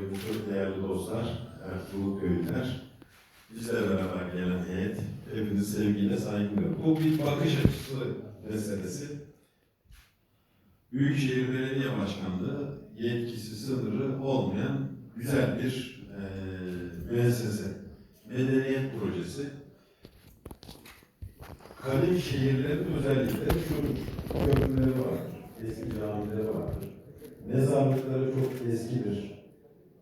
Çok değerli dostlar, Ertuğrul köylüler, bizle beraber gelen heyet, hepinizi sevgiyle saygılıyorum. Bu bir bakış açısı meselesi. Büyükşehir Belediye Başkanlığı yetkisi sınırı olmayan güzel bir eee müessese, medeniyet projesi. Kadim şehirlerin özellikleri şudur. Köprüleri vardır, eski camileri vardır. Mezarlıkları çok eskidir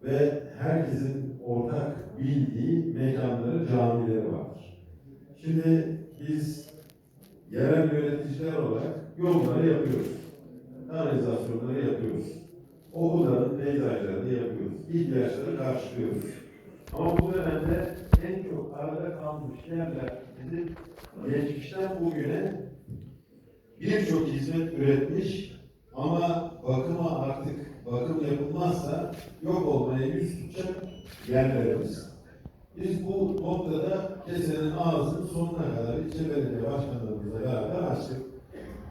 ve herkesin ortak bildiği mekanları, camileri vardır. Şimdi biz yerel yöneticiler olarak yolları yapıyoruz. Kanalizasyonları yapıyoruz. Okulların peyzajlarını yapıyoruz. İhtiyaçları karşılıyoruz. Ama bu dönemde en çok arada kalmış yerler bizim geçmişten bugüne birçok hizmet üretmiş ama bakıma artık bakım yapılmazsa yok olmaya yüz tutacak yerlerimiz. Biz bu noktada kesenin ağzının sonuna kadar ilçe belediye başkanlarımızla beraber açtık.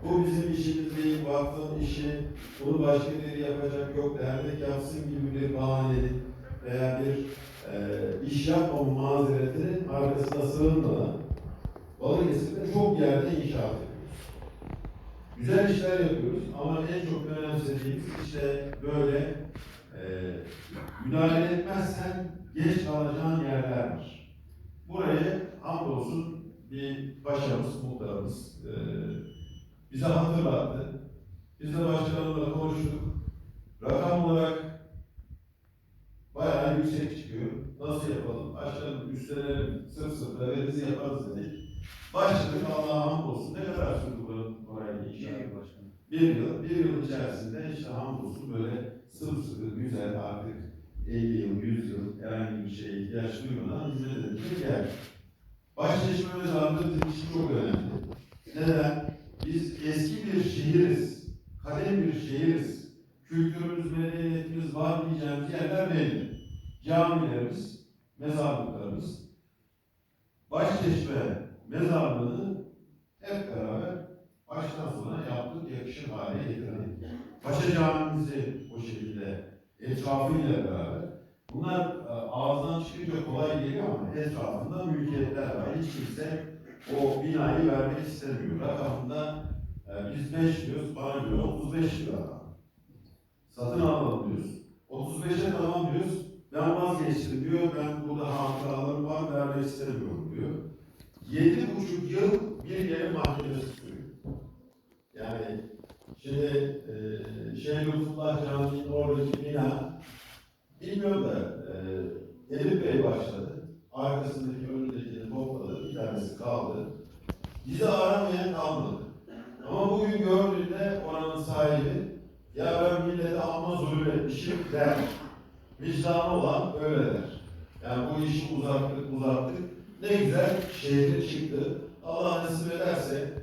Bu bizim işimiz değil, vakfın işi, bunu başka biri yapacak yok, dernek yapsın gibi bir bahanenin veya bir e, iş yapmama mazeretinin arkasına sığınmadan Balıkesir'de çok yerde inşaat yapıyoruz. Güzel işler yapıyoruz ama en çok önemsediğimiz işte böyle e, müdahale etmezsen geç kalacağın yerler var. Burayı hamdolsun bir başarımız, muhtarımız e, bize hatırlattı. Biz de başkanımla konuştuk. Rakam olarak bayağı yüksek çıkıyor. Nasıl yapalım? Başkanım üstlenelim, sırf sırf veririz yaparız dedik. Başladık Allah'a hamdolsun. Ne kadar sürdü? Bir yıl, bir yıl içerisinde işte hamdolsun böyle sımsıkı, güzel artık 50 yıl, 100 yıl herhangi bir şeye ihtiyaç duymadan hizmet edilmeye geldik. Başleşme mezarlığı bizim için çok önemli. Neden? Biz eski bir şehiriz, kalem bir şehiriz. Kültürümüz, medeniyetimiz var diyeceğimiz yerler belli. Camilerimiz, mezarlıklarımız. Başleşme mezarlığını hep beraber baştan sona yaptık, yakışır hale getirdik. Paşa Camimizi o şekilde etrafıyla beraber. Bunlar e, ağızdan çıkınca kolay geliyor ama etrafında mülkiyetler var. Hiç kimse o binayı vermek istemiyor. Rakamında e, biz 5 diyoruz, bana göre 35 lira. Satın alalım diyoruz. 35'e tamam diyoruz. Ben vazgeçtim diyor. Ben burada hatıralarım var, vermek istemiyorum diyor. Yedi buçuk yıl bir gelin mahkemesi şimdi e, Şeyh Lütfullah Camii'nin oradaki bina bilmiyorum da e, Elif Bey başladı. Arkasındaki önündekini topladı. Bir tanesi kaldı. Bizi aramayan kalmadı. Ama bugün gördüğünde oranın sahibi ya ben millete amma zulüm etmişim der. Vicdanı olan öyle der. Yani bu işi uzattık uzattık. Ne güzel şehri çıktı. Allah nasip ederse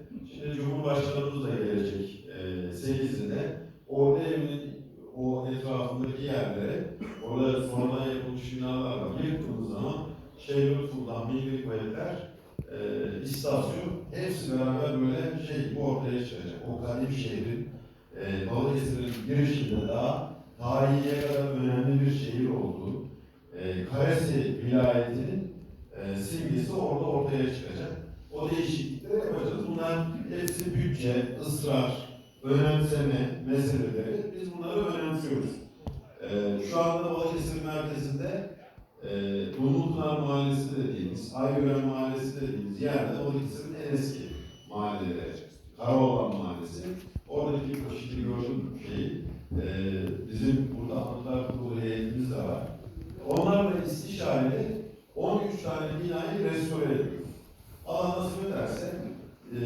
istasyon hepsi beraber böyle şey bu ortaya çıkacak. O kadim şehrin e, Balıkesir'in girişinde daha tarihiye kadar önemli bir şehir olduğu, e, Karesi vilayetinin e, simgesi orada ortaya çıkacak. O değişiklikleri yapacağız. Bunlar hepsi bütçe, ısrar, önemseme meseleleri. Biz bunları önemsiyoruz. E, şu anda Balıkesir merkezinde e, Dumlupınar Mahallesi dediğimiz, Aygören Mahallesi dediğimiz yerde Balıkesir'in en eski mahalleleri. Karaoğlan Mahallesi. Oradaki şimdi gördüğüm şeyi, e, bizim burada Anıtlar Kurulu heyetimiz de var. Onlarla istişareli 13 tane binayı restore ediyoruz. Allah nasip ederse e,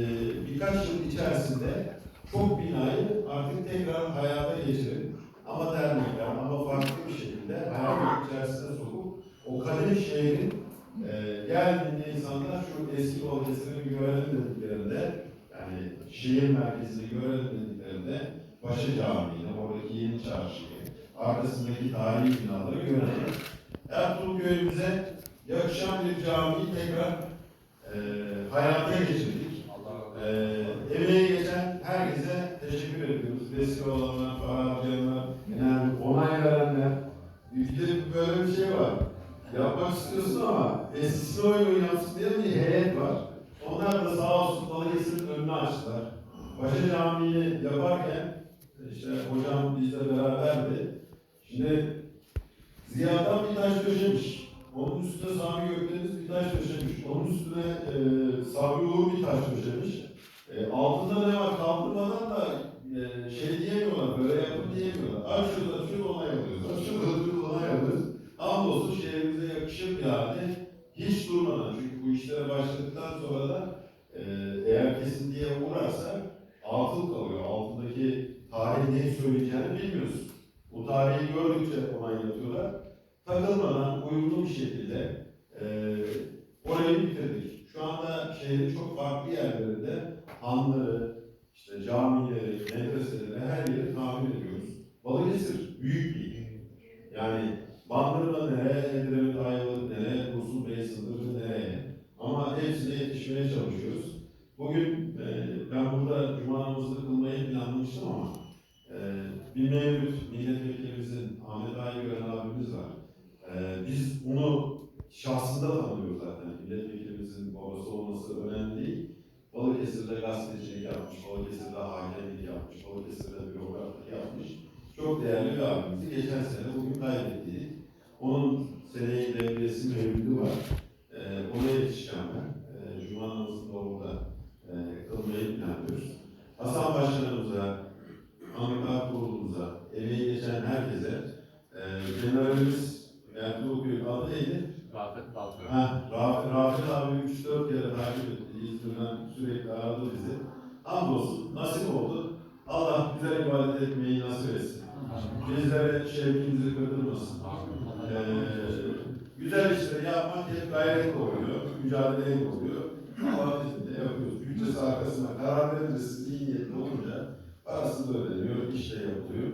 birkaç yıl içerisinde çok binayı artık tekrar hayata geçirip ama dernekler ama farklı bir şekilde hayatın içerisine sokup o kadim şehrin e, geldiğinde insanlar şu eski Balıkesir'i görelim dediklerinde yani şehir merkezini görelim dediklerinde Paşa Camii'ni, oradaki yeni çarşıyı, arkasındaki tarihi binaları görecek. Ertuğrul köyümüze yakışan bir camiyi tekrar e, hayata geçirdik. E, emeği geçen herkese teşekkür ediyoruz. Vesile olanlar, para harcayanlar, yani onay verenler, ülkede böyle bir şey var. Yapmak istiyorsun ama eskisine oyun yansıtmayan bir heyet var. Onlar da sağ olsun Balıkesir'in önünü açtılar. Paşa Camii'ni yaparken işte hocam bizle beraberdi. Şimdi Ziya'dan bir taş döşemiş. Onun üstüne Sami Gökdeniz bir taş döşemiş. Onun üstüne e, Sabri Uğur bir taş döşemiş. E, altında ne var kaldırmadan da kesintiye uğrarsa altın kalıyor. Altındaki tarihin ne söyleyeceğini bilmiyorsun. Bu tarihi gördükçe onaylatıyorlar. Takılmadan uyumlu bir şekilde e, orayı bitirdik. Şu anda şehrin çok farklı yerlerinde hanları, işte camileri, medreseleri, her yeri tamir ediyoruz. Balıkesir büyük bir il. Yani Bandırma nereye, Edremit Ayvalık nereye, Dursun Bey sınırı nereye. Ama hepsine yetişmeye çalışıyoruz. Bugün e, ben burada cuma namazını kılmayı planlamıştım ama e, bir mevlüt milletvekilimizin Ahmet Aygören abimiz var. E, biz onu şahsında tanıyoruz zaten. Milletvekilimizin babası olması önemli değil. Balıkesir'de gazetecilik yapmış, Balıkesir'de hakemlik yapmış, Balıkesir'de bürokratlık yapmış. Çok değerli bir abimizi geçen sene bugün kaybettik. Onun seneye devresi mevlüdü var. Ee, ona yetişeceğim ben. Ee, Cuma namazını da orada e, kılmayı planlıyoruz. Hasan Başkanımıza, Ahmet Akkurulu'muza, emeği geçen herkese, e, generalimiz Ertuğrul Büyük adı neydi? Rafet Balkır. Ha, Rafet, Rafet abi 3-4 kere takip etti. İzmir'den sürekli aradı bizi. Hamdolsun nasip oldu. Allah güzel ibadet etmeyi nasip etsin. Bizlere şevkimizi kırdırmasın. Ee, güzel işleri yapmak hep gayret oluyor, mücadele oluyor. Allah izniyle yapıyoruz. Bütçesi arkasına karar verilmesi iyi niyetli olunca parası da ödeniyor, iş de yapılıyor.